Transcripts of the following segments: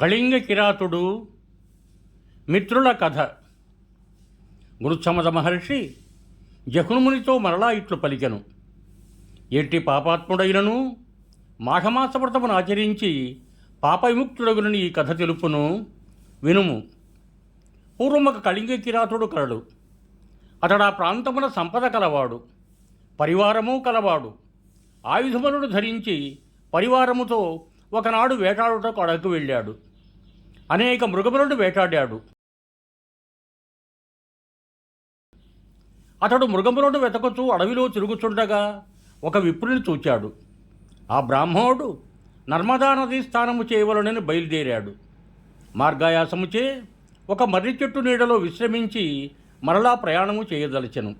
కళింగ కిరాతుడు మిత్రుల కథ. గురుచమద మహర్షి జహ్నుమునితో మరలా ఇట్లు పలికెను. ఎట్టి పాపాత్ముడైనను? మాఘమాస వ్రతమును ఆచరించి పాప విముక్తుడగునని ఈ కథ తెలుపును. వినుము. పూర్వమొక కళింగ కిరాతుడు కలడు. అతడు ఆ ప్రాంతమున సంపద కలవాడు. పరివారము కలవాడు. ఆయుధములను ధరించి పరివారముతో ఒకనాడు వేటాడుటకు అడగకు వెళ్ళాడు. అనేక మృగములను వేటాడాడు. అతడు మృగములను వెతకుతూ అడవిలో తిరుగుచుండగా ఒక విప్రుని చూచాడు. ఆ బ్రాహ్మణుడు నర్మదా నదీ స్థానము చేయవలనని బయలుదేరాడు. మార్గాయాసముచే ఒక మర్రి చెట్టు నీడలో విశ్రమించి మరలా ప్రయాణము చేయదలచెను.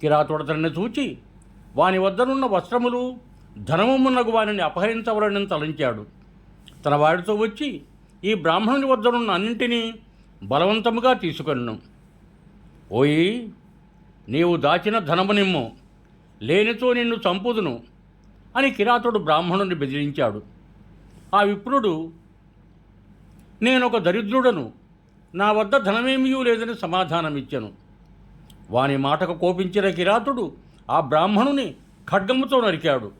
కిరాతుడతని చూచి వాని వద్దనున్న వస్త్రములు ధనమున్నగు వానిని అపహరించవలనని తలంచాడు. తన వాడితో వచ్చి ఈ బ్రాహ్మణుని వద్దనున్న అన్నింటినీ బలవంతముగా తీసుకెళ్ళను. ఓయి నీవు దాచిన ధనము నిమ్ము లేనితో నిన్ను చంపుదును అని కిరాతుడు బ్రాహ్మణుని బెదిరించాడు. ఆ విప్రుడు నేనొక దరిద్రుడను నా వద్ద ధనమేమీ లేదని సమాధానమిచ్చాను. వాని మాటకు కోపించిన కిరాతుడు ఆ బ్రాహ్మణుని ఖడ్గముతో నరికాడు.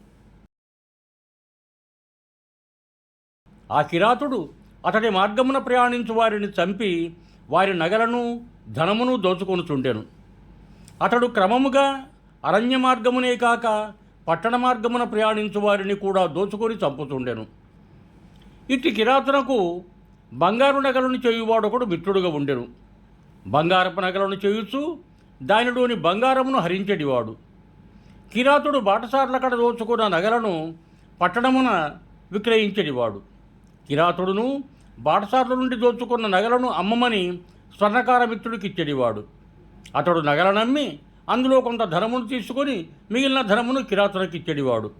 ఆ కిరాతుడు అతడి మార్గమున ప్రయాణించు వారిని చంపి వారి నగలను ధనమును దోచుకొనుచుండెను. అతడు క్రమముగా అరణ్య మార్గమునే కాక పట్టణ మార్గమున ప్రయాణించు వారిని కూడా దోచుకొని చంపుతుండెను ఇట్టి కిరాతునకు బంగారు నగలను చేయువాడు ఒకడు మిత్రుడుగా ఉండెను. బంగారపు నగలను చేయుచు దానిలోని బంగారమును హరించడివాడు. కిరాతుడు బాటసార్ల కడ దోచుకున్న నగలను పట్టణమున విక్రయించడివాడు. కిరాతుడును బాటసార్ల నుండి దోచుకున్న నగలను అమ్మమని స్వర్ణకార మిత్రుడికి ఇచ్చెడివాడు. అతడు నగలనమ్మి అందులో కొంత ధనమును తీసుకొని మిగిలిన ధనమును కిరాతునికి ఇచ్చెడివాడు.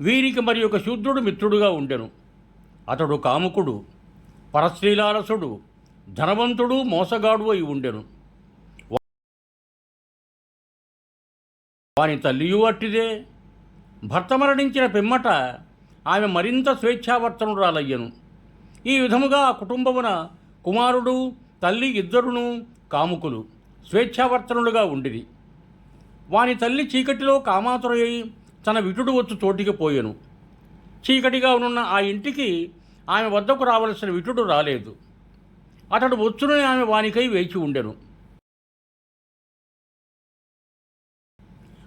వీరికి మరి ఒక శూద్రుడు మిత్రుడుగా ఉండెను. అతడు కాముకుడు పరశ్రీలాలసుడు ధనవంతుడు మోసగాడు అయి ఉండెను. వాని తల్లియు అట్టిదే. భర్త మరణించిన పిమ్మట ఆమె మరింత స్వేచ్ఛావర్తనురాలయ్యను. ఈ విధముగా ఆ కుటుంబమున కుమారుడు తల్లి ఇద్దరును కాముకులు స్వేచ్ఛావర్తనులుగా ఉండిరి. వాని తల్లి చీకటిలో కామాతురయ్యి తన విటుడు వచ్చు చోటికి పోయెను. చీకటిగా ఉన్న ఆ ఇంటికి ఆమె వద్దకు రావలసిన విటుడు రాలేదు. అతడు వచ్చునని ఆమె వానికై వేచి ఉండెను.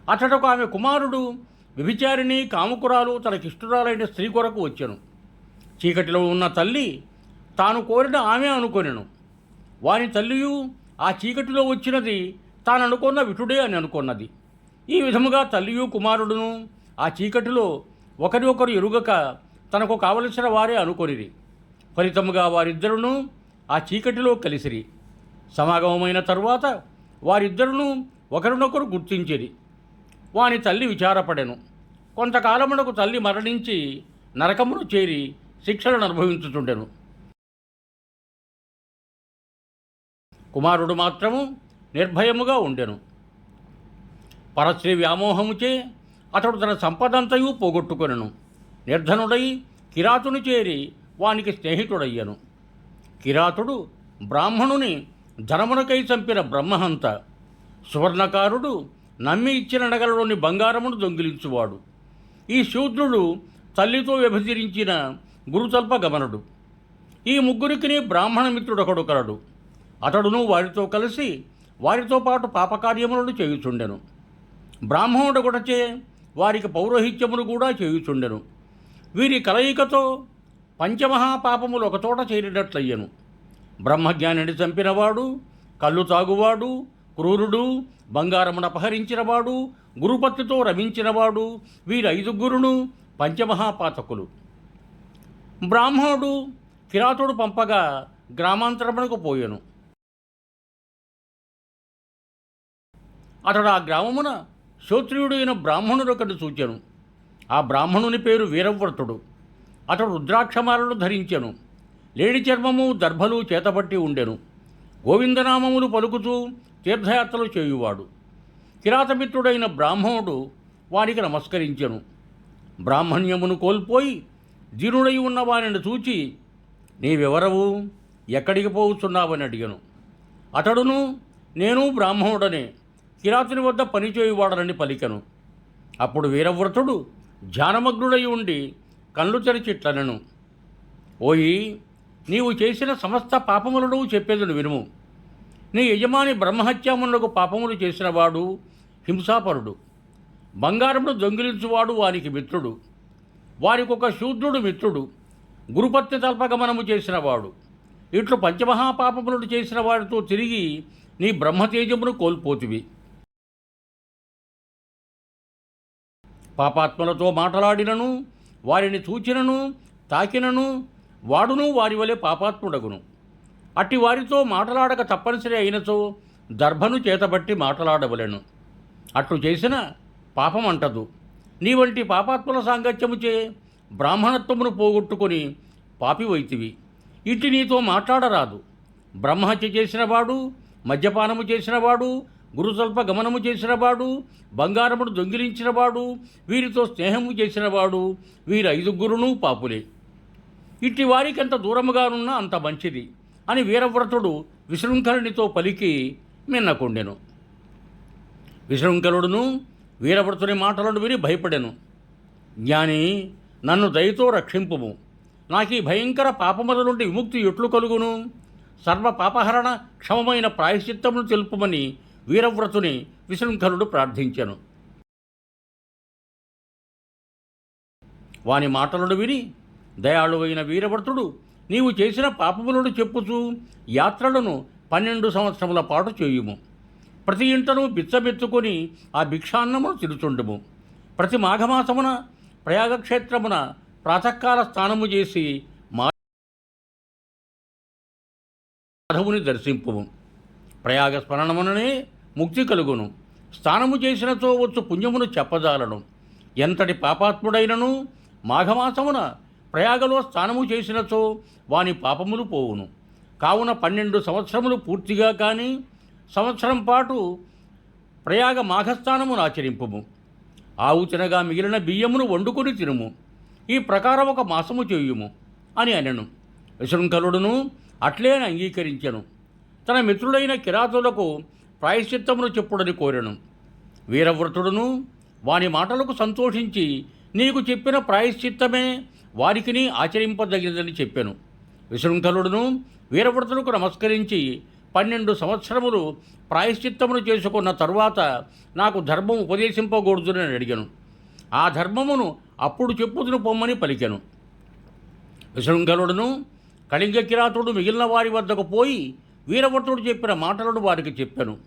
అతడుకు ఆమె కుమారుడు వ్యభిచారిణి కాముకురాలు తనకిష్టురాలైన స్త్రీ కొరకు వచ్చాను. చీకటిలో ఉన్న తల్లి తాను కోరిన ఆమె అనుకొనెను. వాని తల్లియు ఆ చీకటిలో వచ్చినది తాను అనుకున్న విటుడే అని అనుకున్నది. ఈ విధముగా తల్లియు కుమారుడును ఆ చీకటిలో ఒకరి ఒకరు ఎరుగక తనకు కావలసిన వారే అనుకొనిరి. ఫలితముగా వారిద్దరును ఆ చీకటిలో కలిసిరి. సమాగమమైన తరువాత వారిద్దరును ఒకరినొకరు గుర్తించేది వాని తల్లి విచారపడెను. కొంతకాలమునకు తల్లి మరణించి నరకమును చేరి శిక్షలను అనుభవించుచుండెను. కుమారుడు మాత్రము నిర్భయముగా ఉండెను. పరశ్రీ వ్యామోహముచే అతడు తన సంపదంతయు పోగొట్టుకొనెను. నిర్ధనుడై కిరాతుని చేరి వానికి స్నేహితుడయ్యను. కిరాతుడు బ్రాహ్మణుని ధనమునకై చంపిన బ్రహ్మహంత. సువర్ణకారుడు నమ్మి ఇచ్చిన నగలలోని బంగారమును దొంగిలించువాడు. ఈ శూద్రుడు తల్లితో విభజించిన గురుతల్ప గమనుడు. ఈ ముగ్గురికి బ్రాహ్మణ మిత్రుడొకడు కలడు. అతడును వారితో కలిసి వారితో పాటు పాపకార్యములను చేయుచుండెను. బ్రాహ్మణుడు కూడాచే వారికి పౌరోహిత్యమును కూడా చేయుచుండెను. వీరి కలయికతో పంచమహాపాపములు ఒకచోట చేరినట్లయ్యను. బ్రహ్మజ్ఞానిని చంపినవాడు కళ్ళు తాగువాడు క్రూరుడు బంగారమును అపహరించినవాడు గురుపత్తితో రమించినవాడు వీరైదుగురును పంచమహాపాతకులు. బ్రాహ్మణుడు కిరాతుడు పంపగా గ్రామాంతరమునకు పోయెను. అతడు ఆ గ్రామమున శ్రోత్రియుడైన బ్రాహ్మణుడు ఒకటి సూచెను ఆ బ్రాహ్మణుని పేరు వీరవ్రతుడు. అతడు రుద్రాక్షమాలను ధరించెను. లేడి చర్మము దర్భలు చేతబట్టి ఉండెను. గోవిందనామములు పలుకుతూ తీర్థయాత్రలు చేయువాడు. కిరాతమిత్రుడైన బ్రాహ్మణుడు వారికి నమస్కరించెను. బ్రాహ్మణ్యమును కోల్పోయి దీనుడై ఉన్న వారిని చూచి నీవెవరవు? ఎక్కడికి పోవుచున్నావని అడిగాను. అతడును నేను బ్రాహ్మణుడనే కిరాతుని వద్ద పనిచేయువాడనని పలికను. అప్పుడు వీరవ్రతుడు ధ్యానమగ్నుడై ఉండి కళ్ళు తెరిచిట్లనను ఓయి నీవు చేసిన సమస్త పాపములను చెప్పేదను వినుము. నీ యజమాని బ్రహ్మహత్యాములకు పాపములు చేసినవాడు హింసాపరుడు. బంగారమును దొంగిలించువాడు వానికి మిత్రుడు. వారికి ఒక శూద్రుడు మిత్రుడు. గురుపత్ని తల్పగమనము చేసినవాడు. ఇట్లు పంచమహాపాపములను చేసిన వాడితో తిరిగి నీ బ్రహ్మతేజమును కోల్పోతివి. పాపాత్మలతో మాటలాడినను వారిని చూచినను తాకినను వాడును వారి వలె పాపాత్ముడగును. అట్టి వారితో మాటలాడక తప్పనిసరి అయినచో దర్భను చేతబట్టి మాటలాడవలెను. అట్లు చేసిన పాపం అంటదు. నీ వంటి పాపాత్ముల సాంగత్యముచే బ్రాహ్మణత్వమును పోగొట్టుకొని పాపివైతివి ఇట్టి నీతో మాట్లాడరాదు. బ్రహ్మహత్య చేసినవాడు మద్యపానము చేసినవాడు గురుసల్ప గమనము చేసినవాడు బంగారమును దొంగిలించినవాడు వీరితో స్నేహము చేసినవాడు వీరి ఐదుగురును పాపులే. ఇట్టి వారికి ఎంత దూరముగానున్నా అంత మంచిది. అని వీరవ్రతుడు విశృంఖలునితో పలికి మిన్నకొండెను విశృంఖలుడును వీరవ్రతుని మాటలను విని భయపడెను. జ్ఞాని నన్ను దయతో రక్షింపుము. నాకు ఈ భయంకర పాపముల నుండి విముక్తి ఎట్లు కలుగును? సర్వ పాపహరణ క్షమమైన ప్రాయశ్చిత్తమును తెలుపుమని వీరవ్రతుని విశృంఖలుడు ప్రార్థించెను. వాని మాటలను విని దయాళువైన వీరవ్రతుడు నీవు చేసిన పాపములను చెప్పుచు యాత్రలను పన్నెండు సంవత్సరముల పాటు చేయుము. ప్రతి ఇంటను బిచ్చబెత్తుకొని ఆ భిక్షాన్నమును తిరుచుండుము ప్రతి మాఘమాసమున ప్రయాగక్షేత్రమున ప్రాతకాల స్నానము చేసి మాధవుని దర్శింపుము. ప్రయాగ స్మరణముననే ముక్తి కలుగును. స్నానము చేసినతో వచ్చు పుణ్యమును చెప్పజాలను. ఎంతటి పాపాత్ముడైనను మాఘమాసమున ప్రయాగలో స్నానము చేసినచో వాని పాపములు పోవును. కావున పన్నెండు సంవత్సరములు పూర్తిగా కానీ సంవత్సరం పాటు ప్రయాగ మాఘస్థానమును ఆచరింపుము. ఆవు తినగా మిగిలిన బియ్యమును వండుకొని తినుము. ఈ ప్రకారం ఒక మాసము చేయుము అని అనెను. విశృంఖలుడును అట్లే అంగీకరించెను. తన మిత్రుడైన కిరాతులకు ప్రాయశ్చిత్తమును చెప్పుడని కోరెను. వీరవ్రతుడును వాని మాటలకు సంతోషించి నీకు చెప్పిన ప్రాయశ్చిత్తమే వారికిని ఆచరింపదగినదని చెప్పాను. విశృంఖలుడును వీరవ్రతులకు నమస్కరించి పన్నెండు సంవత్సరములు ప్రాయశ్చిత్తమును చేసుకున్న తరువాత నాకు ధర్మం ఉపదేశింపకూడదునని అడిగాను. ఆ ధర్మమును అప్పుడు చెప్పుదును పొమ్మని పలికాను. విశృంఖలుడును కళింగ కిరాతుడు మిగిలిన వారి వద్దకు పోయి వీరవ్రతుడు చెప్పిన మాటలను వారికి చెప్పాను.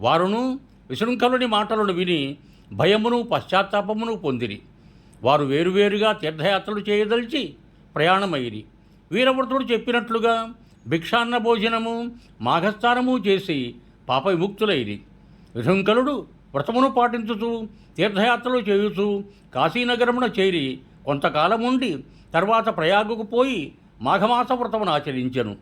వారును విశృంఖలుని మాటలను విని భయమును పశ్చాత్తాపమును పొందిరి. వారు వేరువేరుగా తీర్థయాత్రలు చేయదలిచి ప్రయాణమైరి వీరవ్రతుడు చెప్పినట్లుగా భిక్షాన్న భోజనము మాఘస్థానము చేసి పాప విముక్తులైరి విశృంఖలుడు వ్రతమును పాటించుతూ తీర్థయాత్రలు చేయుచూ కాశీనగరమున చేరి కొంతకాలం ఉండి తర్వాత ప్రయాగకు పోయి మాఘమాస వ్రతమును ఆచరించెను.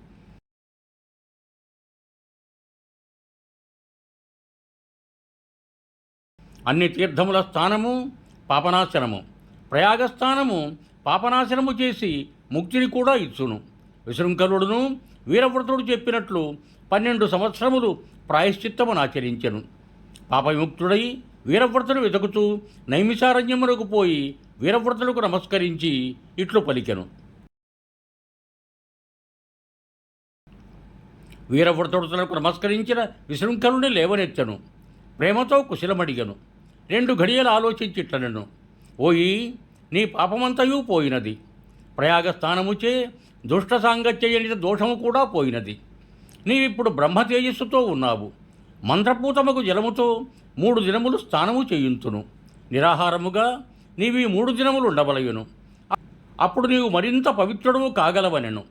అన్ని తీర్థముల స్థానము పాపనాశనము. ప్రయాగస్థానము పాపనాశనము చేసి ముక్తిని కూడా ఇచ్చును. విశృంఖలుడును వీరవ్రతుడు చెప్పినట్లు పన్నెండు సంవత్సరములు ప్రాయశ్చిత్తమును ఆచరించెను. పాపవిముక్తుడై వీరవ్రతుడు వెతుకుతూ నైమిషారణ్యమునకు పోయి వీరవ్రతులకు నమస్కరించి ఇట్లు పలికెను. వీరవ్రతుడు తనకు నమస్కరించిన విశృంఖలుని లేవనెత్తను. ప్రేమతో కుశలమడిగను. రెండు ఘడియలు ఆలోచించిట్లనను ఓయి నీ పాపమంతయు పోయినది. ప్రయాగస్థానముచే దుష్ట సాంగత్యజనిత దోషము కూడా పోయినది. నీవిప్పుడు బ్రహ్మ తేజస్సుతో ఉన్నావు. మంత్రపూతముకు జలముతో మూడు దినములు స్నానము చేయుంతును. నిరాహారముగా నీవి మూడు దినములు ఉండవలయును. అప్పుడు నీవు మరింత పవిత్రుడము కాగలవనెను.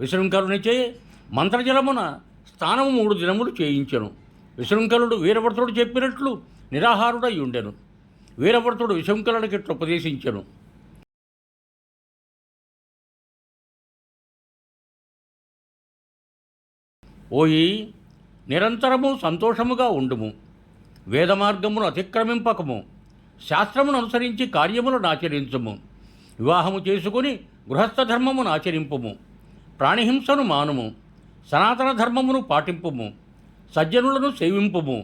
విశృంఖలునిచే మంత్రజలమున స్నానము మూడు దినములు చేయించెను. విశృంఖలుడు వీరభద్రుడు చెప్పినట్లు నిరాహారుడై ఉండెను. వీరభద్రుడు విశృంఖలుడికి ఉపదేశించెను. ఓయి నిరంతరము సంతోషముగా ఉండుము. వేద మార్గమును అతిక్రమింపకము. శాస్త్రమును అనుసరించి కార్యములను ఆచరించుము వివాహము చేసుకుని గృహస్థ ధర్మమును ఆచరింపుము. ప్రాణిహింసను మానుము. సనాతన ధర్మమును పాటింపుము. సజ్జనులను సేవింపుము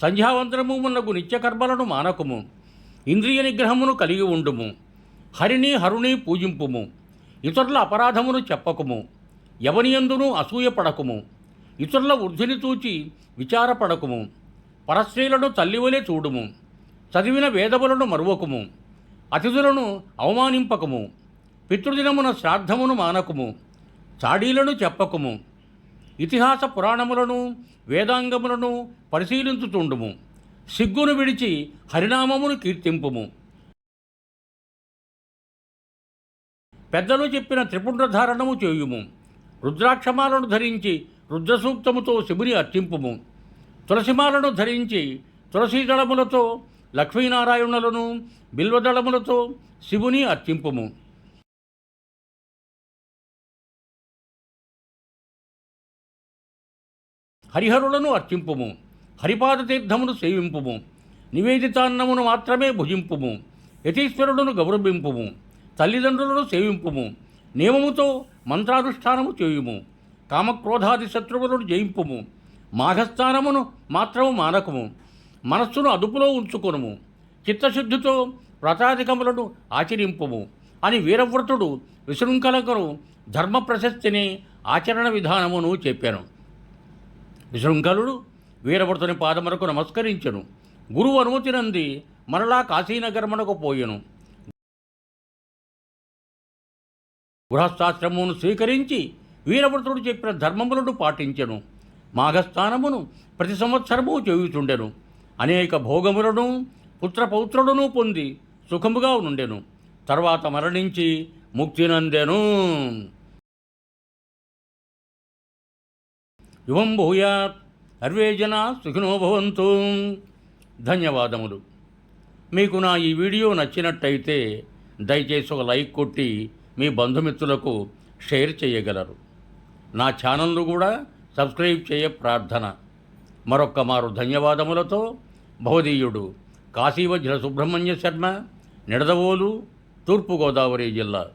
సంధ్యావంతరము మున్నగు నిత్యకర్మలను మానకుము ఇంద్రియ నిగ్రహమును కలిగి ఉండుము హరిని హరుని పూజింపుము ఇతరుల అపరాధమును చెప్పకుము ఎవనియందును అసూయపడకుము ఇతరుల వృద్ధిని చూచి విచారపడకుము పరస్త్రీలను తల్లివలే చూడుము చదివిన వేదములను మరువకుము అతిథులను అవమానింపకము పితృదినమున శ్రాద్ధమును మానకుము చాడీలను చెప్పకుము ఇతిహాస పురాణములను వేదాంగములను పరిశీలించుతుండుము సిగ్గును విడిచి హరినామమును కీర్తింపుము. పెద్దలు చెప్పిన త్రిపుండ్రధారణము చేయుము. రుద్రాక్షమాలను ధరించి రుద్రసూక్తముతో శివుని అర్చింపుము. తులసిమాలను ధరించి తులసీదళములతో లక్ష్మీనారాయణులను బిల్వదళములతో శివుని అర్చింపుము. హరిహరులను అర్చింపుము. హరిపాద తీర్థమును సేవింపుము. నివేదితాన్నమును మాత్రమే భుజింపుము. యతీశ్వరుడును గౌరవింపుము. తల్లిదండ్రులను సేవింపుము. నియమముతో మంత్రానుష్ఠానము చేయుము. కామక్రోధాది శత్రువులను జయింపుము. మాఘస్థానమును మాత్రము మానకము. మనస్సును అదుపులో ఉంచుకొనుము. చిత్తశుద్ధితో వ్రతాధికములను ఆచరింపుము. అని వీరవ్రతుడు విశృంఖలకును ధర్మ ప్రశస్తిని ఆచరణ విధానమును చెప్పాను. విశృంఖలుడు వీరవ్రతుని పాదములకు నమస్కరించెను. గురువు అనుమతినంది మరలా కాశీనగరమునకు పోయెను. గృహస్థాశ్రమును స్వీకరించి వీరభద్రుడు చెప్పిన ధర్మములను పాటించెను. మాఘస్థానమును ప్రతి సంవత్సరము చేయుచుండెను. అనేక భోగములను పుత్రపౌత్రులను పొంది సుఖముగా నుండెను. తర్వాత మరణించి ముక్తినందెను యువం భూయాత్ అర్వే జన సుఖినో భవంతు. ధన్యవాదములు. మీకు నా ఈ వీడియో నచ్చినట్టయితే దయచేసి ఒక లైక్ కొట్టి మీ బంధుమిత్రులకు షేర్ చేయగలరు. నా ఛానల్ను కూడా సబ్స్క్రైబ్ చేయ ప్రార్థన. మరొక్క మారు ధన్యవాదములతో భవదీయుడు కాశీవజ్ర సుబ్రహ్మణ్య శర్మ నిడదవోలు తూర్పుగోదావరి జిల్లా.